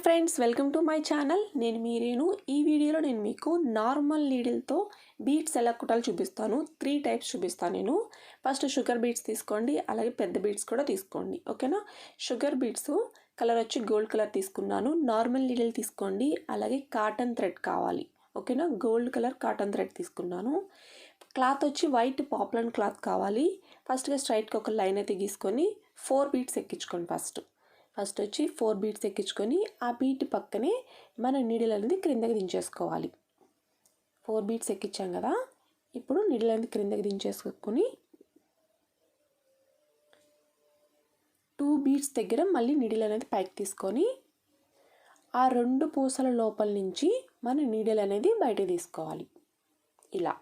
Hi friends welcome to my channel. నేను మీరేను ఈ వీడియోలో నేను మీకు నార్మల్ నీడిల్తో బీట్స్ ఎలా కుట్టాలో చూపిస్తాను. త్రీ టైప్స్ చూపిస్తాను నేను. ఫస్ట్ షుగర్ బీట్స్ తీసుకోండి అలాగే పెద్ద బీట్స్ కూడా తీసుకోండి. ఓకేనా? షుగర్ బీట్స్ కలర్ వచ్చి గోల్డ్ కలర్ తీసుకున్నాను. నార్మల్ నీడిల్ తీసుకోండి అలాగే కాటన్ థ్రెడ్ కావాలి. ఓకేనా? గోల్డ్ కలర్ కాటన్ థ్రెడ్ తీసుకున్నాను. క్లాత్ వచ్చి వైట్ పాపులర్ క్లాత్ కావాలి. ఫస్ట్గా స్ట్రైట్గా ఒక లైన్ అయితే గీసుకొని ఫోర్ బీట్స్ ఎక్కించుకోండి ఫస్ట్. ఫస్ట్ వచ్చి ఫోర్ బీట్స్ ఎక్కించుకొని ఆ బీట్ పక్కనే మన నీడిల్ అనేది క్రిందకి దించేసుకోవాలి. ఫోర్ బీట్స్ ఎక్కించాం కదా ఇప్పుడు నీడిల్ అనేది క్రిందకి దించేసుకొని టూ బీట్స్ దగ్గర మళ్ళీ నీడిల్ అనేది పైకి తీసుకొని ఆ రెండు పూసల లోపల నుంచి మన నీడిల్ అనేది బయట తీసుకోవాలి. ఇలా.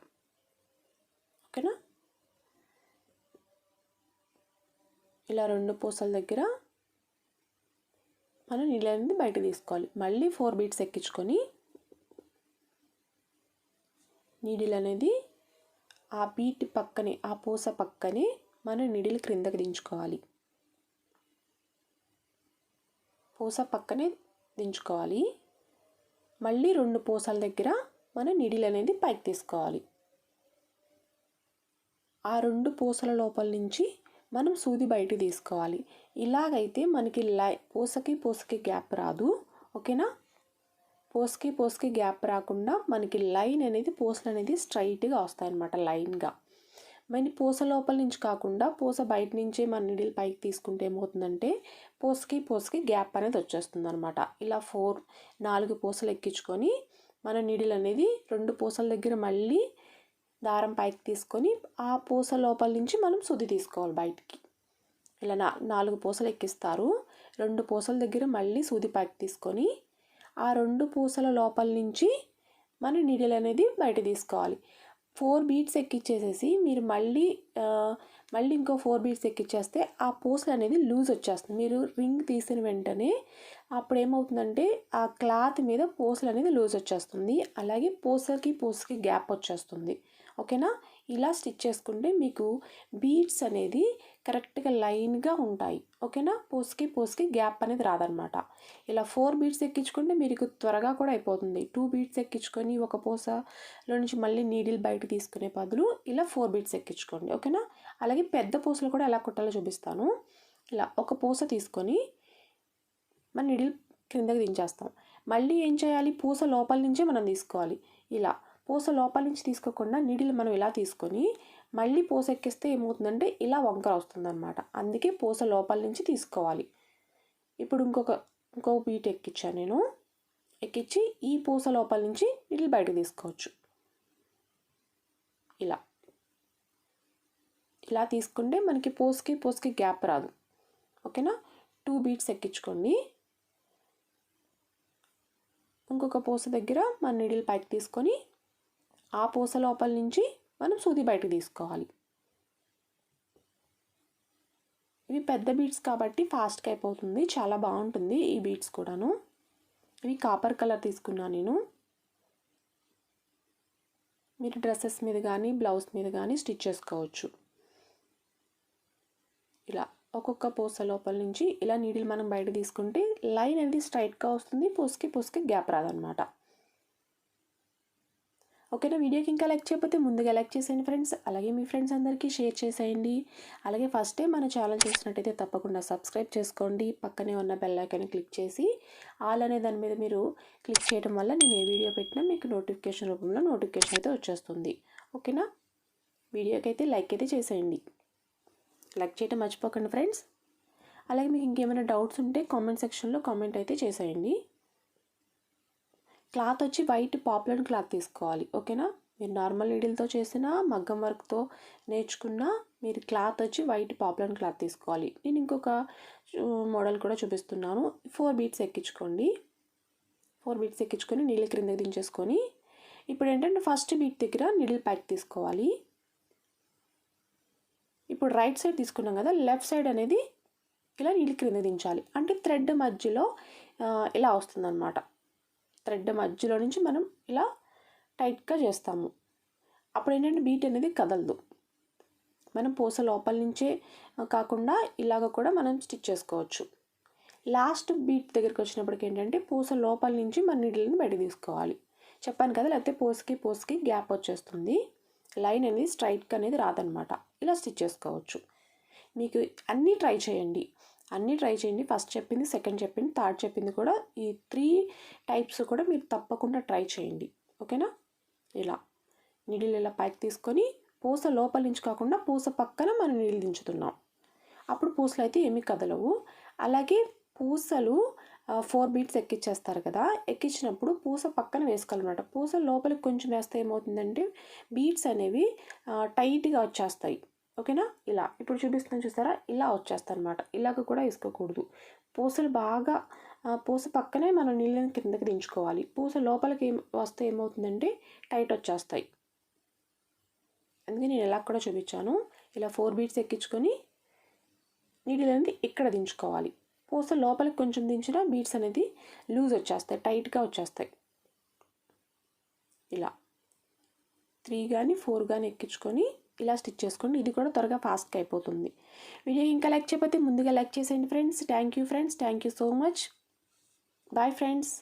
ఓకేనా? ఇలా రెండు పూసల దగ్గర మనం నీళ్ళు అనేది బయట తీసుకోవాలి. మళ్ళీ ఫోర్ బీట్స్ ఎక్కించుకొని నీడిల్ అనేది ఆ బీట్ పక్కనే ఆ పూస పక్కనే మన నీడిల్ క్రిందకి దించుకోవాలి. పూస పక్కనే దించుకోవాలి. మళ్ళీ రెండు పూసల దగ్గర మన నీడిల్ అనేది పైకి తీసుకోవాలి. ఆ రెండు పూసల లోపల నుంచి మనం సూది బయట తీసుకోవాలి. ఇలాగైతే మనకి లై పూసకి పూసకి గ్యాప్ రాదు. ఓకేనా? పూసకి పోసుకి గ్యాప్ రాకుండా మనకి లైన్ అనేది పూసలు అనేది స్ట్రైట్గా వస్తాయి అన్నమాట లైన్గా. మరి పూస లోపల నుంచి కాకుండా పూస బయట నుంచే మన నిడిల్ పైకి తీసుకుంటే ఏమవుతుందంటే పూసకి పూసకి గ్యాప్ అనేది వచ్చేస్తుంది అనమాట ఇలా ఫోర్ నాలుగు పూసలు ఎక్కించుకొని మన నీడిల్ అనేది రెండు పూసల దగ్గర మళ్ళీ దారం పైకి తీసుకొని ఆ పూస లోపల నుంచి మనం శుద్ధి తీసుకోవాలి బయటికి. ఇలా నా నాలుగు పూసలు ఎక్కిస్తారు. రెండు పూసల దగ్గర మళ్ళీ సూది పైకి తీసుకొని ఆ రెండు పూసల లోపల నుంచి మన నీడిల్ అనేది బయట తీసుకోవాలి. ఫోర్ బీట్స్ ఎక్కిచ్చేసేసి మీరు మళ్ళీ మళ్ళీ ఇంకో ఫోర్ బీట్స్ ఎక్కిచ్చేస్తే ఆ పూసలు అనేది లూజ్ వచ్చేస్తుంది. మీరు రింగ్ తీసిన వెంటనే అప్పుడు ఏమవుతుందంటే ఆ క్లాత్ మీద పూసలు అనేది లూజ్ వచ్చేస్తుంది. అలాగే పూసలకి పూసకి గ్యాప్ వచ్చేస్తుంది. ఓకేనా? ఇలా స్టిచ్ చేసుకుంటే మీకు బీడ్స్ అనేది కరెక్ట్గా లైన్గా ఉంటాయి. ఓకేనా? పూసకి పూసకి గ్యాప్ అనేది రాదనమాట. ఇలా ఫోర్ బీడ్స్ ఎక్కించుకుంటే మీకు త్వరగా కూడా అయిపోతుంది. టూ బీడ్స్ ఎక్కించుకొని ఒక పూసలో నుంచి మళ్ళీ నీడిల్ బయట తీసుకునే బదులు ఇలా ఫోర్ బీడ్స్ ఎక్కించుకోండి. ఓకేనా? అలాగే పెద్ద పూసలు కూడా ఎలా కుట్టాలో చూపిస్తాను. ఇలా ఒక పూస తీసుకొని మన నీడిల్ క్రిందకి దించేస్తాం. మళ్ళీ ఏం చేయాలి? పూస లోపల నుంచే మనం తీసుకోవాలి. ఇలా పూస లోపల నుంచి తీసుకోకుండా నీడిలు మనం ఇలా తీసుకొని మళ్ళీ పూస ఎక్కిస్తే ఏమవుతుందంటే ఇలా వంకర వస్తుందన్నమాట అందుకే పూస లోపల నుంచి తీసుకోవాలి. ఇప్పుడు ఇంకొక ఇంకో బీట్ ఎక్కించాను నేను. ఎక్కించి ఈ పూస లోపల నుంచి నీళ్ళు బయటకు తీసుకోవచ్చు. ఇలా. ఇలా తీసుకుంటే మనకి పూసకి పూసకి గ్యాప్ రాదు. ఓకేనా? టూ బీట్స్ ఎక్కించుకోండి. ఇంకొక పూస దగ్గర మన నీడిల్ పైకి తీసుకొని ఆ పూస లోపల నుంచి మనం సూది బయటకు తీసుకోవాలి. ఇవి పెద్ద బీడ్స్ కాబట్టి ఫాస్ట్గా అయిపోతుంది. చాలా బాగుంటుంది ఈ బీడ్స్ కూడాను. ఇవి కాపర్ కలర్ తీసుకున్నాను నేను. మీరు డ్రెస్సెస్ మీద కానీ బ్లౌజ్ మీద కానీ స్టిచ్ చేసుకోవచ్చు. ఇలా ఒక్కొక్క పూస లోపల నుంచి ఇలా నీడిల్ మనం బయట తీసుకుంటే లైన్ అనేది స్ట్రైట్గా వస్తుంది. పూసకి పూసకి గ్యాప్ రాదనమాట ఓకేనా వీడియోకి ఇంకా లైక్ చేయకపోతే ముందుగా లైక్ చేసేయండి ఫ్రెండ్స్. అలాగే మీ ఫ్రెండ్స్ అందరికీ షేర్ చేసేయండి. అలాగే ఫస్ట్ టైం మన ఛానల్ చూసినట్టయితే తప్పకుండా సబ్స్క్రైబ్ చేసుకోండి. పక్కనే ఉన్న బెల్లైకాన్ని క్లిక్ చేసి ఆల్ అనే దాని మీద మీరు క్లిక్ చేయడం వల్ల నేను ఏ వీడియో పెట్టినా మీకు నోటిఫికేషన్ రూపంలో నోటిఫికేషన్ అయితే వచ్చేస్తుంది. ఓకేనా? వీడియోకి అయితే లైక్ అయితే చేసేయండి. లైక్ చేయడం మర్చిపోకండి ఫ్రెండ్స్. అలాగే మీకు ఇంకేమైనా డౌట్స్ ఉంటే కామెంట్ సెక్షన్లో కామెంట్ అయితే చేసేయండి. క్లాత్ వచ్చి వైట్ పాపులర్ క్లాత్ తీసుకోవాలి ఓకేనా? మీరు నార్మల్ నీడిల్తో చేసిన మగ్గం వర్క్తో నేర్చుకున్న మీరు క్లాత్ వచ్చి వైట్ పాపులర్ క్లాత్ తీసుకోవాలి. నేను ఇంకొక మోడల్ కూడా చూపిస్తున్నాను. ఫోర్ బీట్స్ ఎక్కించుకోండి. ఫోర్ బీట్స్ ఎక్కించుకొని నీళ్ళు క్రిందకి దించేసుకొని ఇప్పుడు ఏంటంటే ఫస్ట్ బీట్ దగ్గర నీడిల్ ప్యాక్ తీసుకోవాలి. ఇప్పుడు రైట్ సైడ్ తీసుకున్నాం కదా లెఫ్ట్ సైడ్ అనేది ఇలా నీళ్ళు క్రింద దించాలి. అంటే థ్రెడ్ మధ్యలో ఇలా వస్తుందన్నమాట. థ్రెడ్ మధ్యలో నుంచి మనం ఇలా టైట్గా చేస్తాము. అప్పుడు ఏంటంటే బీట్ అనేది కదలదు. మనం పూస లోపల నుంచే కాకుండా ఇలాగ కూడా మనం స్టిచ్ చేసుకోవచ్చు. లాస్ట్ బీట్ దగ్గరికి వచ్చినప్పటికి ఏంటంటే పూస లోపల నుంచి మన నీళ్ళని బయట తీసుకోవాలి. చెప్పాను కదా లేకపోతే పూసకి పూసకి గ్యాప్ వచ్చేస్తుంది. లైన్ అనేది స్ట్రైట్గా అనేది రాదనమాట. ఇలా స్టిచ్ చేసుకోవచ్చు. మీకు అన్నీ ట్రై చేయండి. అన్నీ ట్రై చేయండి. ఫస్ట్ చెప్పింది సెకండ్ చెప్పింది థర్డ్ చెప్పింది కూడా ఈ త్రీ టైప్స్ కూడా మీరు తప్పకుండా ట్రై చేయండి. ఓకేనా? ఇలా. నీళ్ళు ఇలా పైకి తీసుకొని పూస లోపల నుంచి కాకుండా పూస పక్కన మనం నీళ్ళు దించుతున్నాం. అప్పుడు పూసలు అయితే ఏమీ కదలవు. అలాగే పూసలు ఫోర్ బీట్స్ ఎక్కిచ్చేస్తారు కదా. ఎక్కించినప్పుడు పూస పక్కన వేసుకోవాలన్నమాట. పూస లోపలికి కొంచెం వేస్తే ఏమవుతుందంటే బీట్స్ అనేవి టైట్గా వచ్చేస్తాయి. ఓకేనా? ఇలా. ఇప్పుడు చూపిస్తున్నాను చూసారా? ఇలా వచ్చేస్తారనమాట ఇలాగ కూడా వేసుకోకూడదు పూసలు బాగా పూస పక్కనే మనం నీళ్ళని కిందకి దించుకోవాలి. పూస లోపలికి ఏం వస్తే ఏమవుతుందంటే టైట్ వచ్చేస్తాయి. అందుకే నేను ఎలా కూడా చూపించాను. ఇలా ఫోర్ బీట్స్ ఎక్కించుకొని నీడిల్ అనేది ఇక్కడ దించుకోవాలి. పూస లోపలికి కొంచెం దించిన బీట్స్ అనేది లూజ్ వచ్చేస్తాయి టైట్గా వచ్చేస్తాయి. ఇలా. త్రీ కానీ ఫోర్ కానీ ఎక్కించుకొని ఇలా స్టిచ్ చేసుకోండి. ఇది కూడా త్వరగా ఫాస్ట్గా అయిపోతుంది. వీడియో ఇంకా లైక్ చేయకపోతే ముందుగా లైక్ చేసేయండి friends. Thank you friends thank you so much bye friends